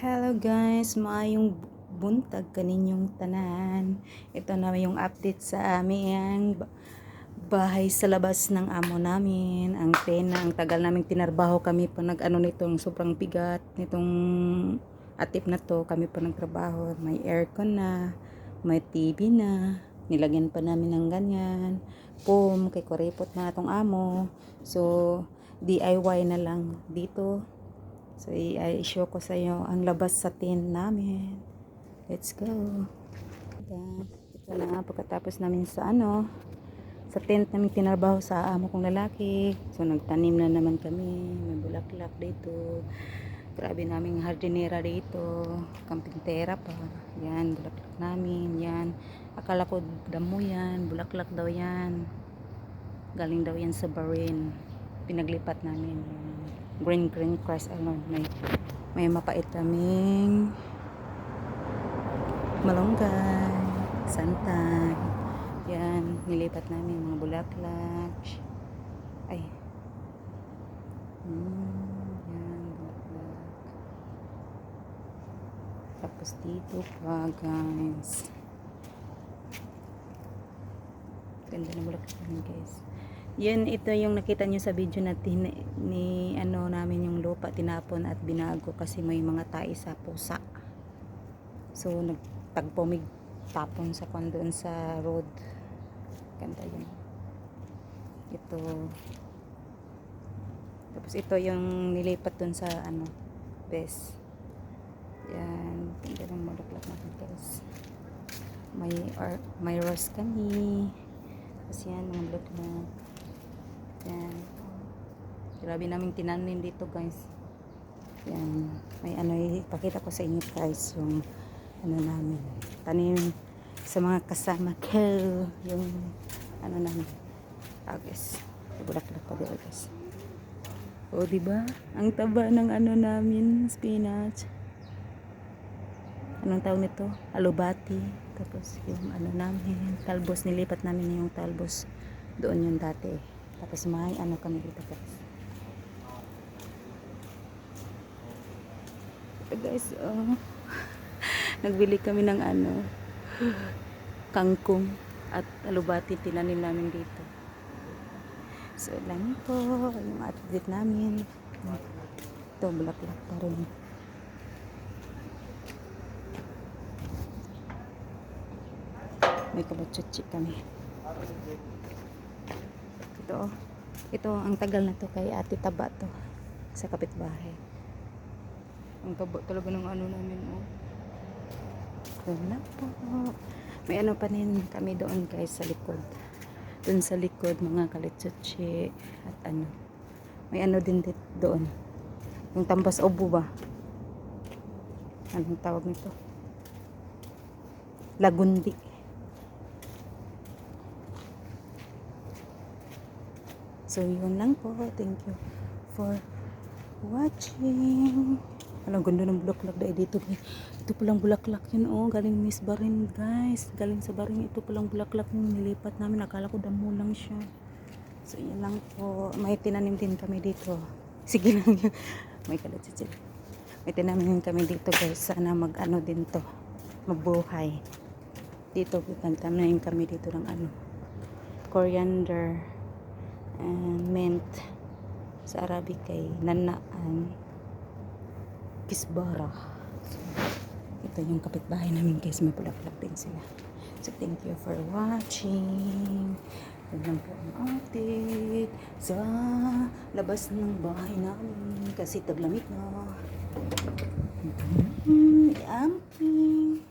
Hello guys, maayong buntag kaninyong tanan. Ito na yung update sa aming ba- bahay sa labas ng amo namin. Ang pena, ang tagal naming tinarbaho kami pa nag ano nitong sobrang bigat nitong atip na to. Kami pa nagtrabaho. May aircon na, may TV na. Nilagyan pa namin ng ganyan. Pum, kay kuripot na itong amo. So, DIY na lang dito So, i-show ko sa iyo ang labas sa tin namin. Let's go. Ayan. Ito na nga, pagkatapos namin sa ano, sa tent namin tinarbaho sa amo kong lalaki. So, nagtanim na naman kami. May bulaklak dito. Grabe naming hardinera dito. Kampintera pa. Yan, bulaklak namin. Yan. Akala ko damo yan. Bulaklak daw yan. Galing daw yan sa Bahrain. Pinaglipat namin. Yan green green cross ano may may mapait kaming malunggay santay. Yan nilipat namin mga bulaklak. Ay. Hmm, yan bulaklak. Tapos dito pa guys. Ganda na bulaklak namin guys yun, ito yung nakita nyo sa video na tin, ni ano namin yung lupa tinapon at binago kasi may mga tae sa pusa. So, nagtagpomig tapon sa doon sa road. Ganda yun. Ito. Tapos ito yung nilipat doon sa ano, bes. Yan. Ganda ng mulaklak natin guys. May, or, may rose kami. Tapos yan, mga bulaklak. Yan. Grabe naming tinanim dito guys. Yan. May ano, ipakita ko sa inyo guys yung ano namin. Tanim sa mga kasama ko. Yung ano namin. Ah guys. Bulaklak pa dito guys. O diba? Ang taba ng ano namin. Spinach. Anong tawag nito? Alubati. Tapos yung ano namin. Talbos. Nilipat namin yung talbos. Doon yung dati. Tapos may ano kami dito guys. Ito guys, oh. Nagbili kami ng ano, kangkong at alubati tinanim namin dito. So, lang po yung update namin. Ito, bulaklak pa rin. May kabatsutsi kami ito ito ang tagal na to kay ate taba to sa kapitbahay ang taba talaga ng ano namin oh. Wala po. May ano pa rin kami doon guys sa likod. Doon sa likod mga kalitsutsi at ano. May ano din dito doon. Yung tambas obo ba anong tawag nito? Lagundi. So, yun lang po. Thank you for watching. Alam, ganda ng bulaklak dahil dito. Ito palang bulaklak yun, oh. Galing Miss Barin, guys. Galing sa Barin. Ito palang bulaklak yung nilipat namin. Akala ko damo lang siya. So, yun lang po. May tinanim din kami dito. Sige lang yun. May kalat siya. May tinanim kami dito, guys. Sana mag-ano din to. Mabuhay. Dito, nagtanim kami dito ng ano. Coriander and mint sa Arabic kay nanaan Kisbara. So, ito yung kapitbahay namin guys. May bulaklak din sila. So, thank you for watching. Ganyan po ang update sa labas ng bahay namin kasi taglamig na. Mm-hmm. Mm, Yumpy!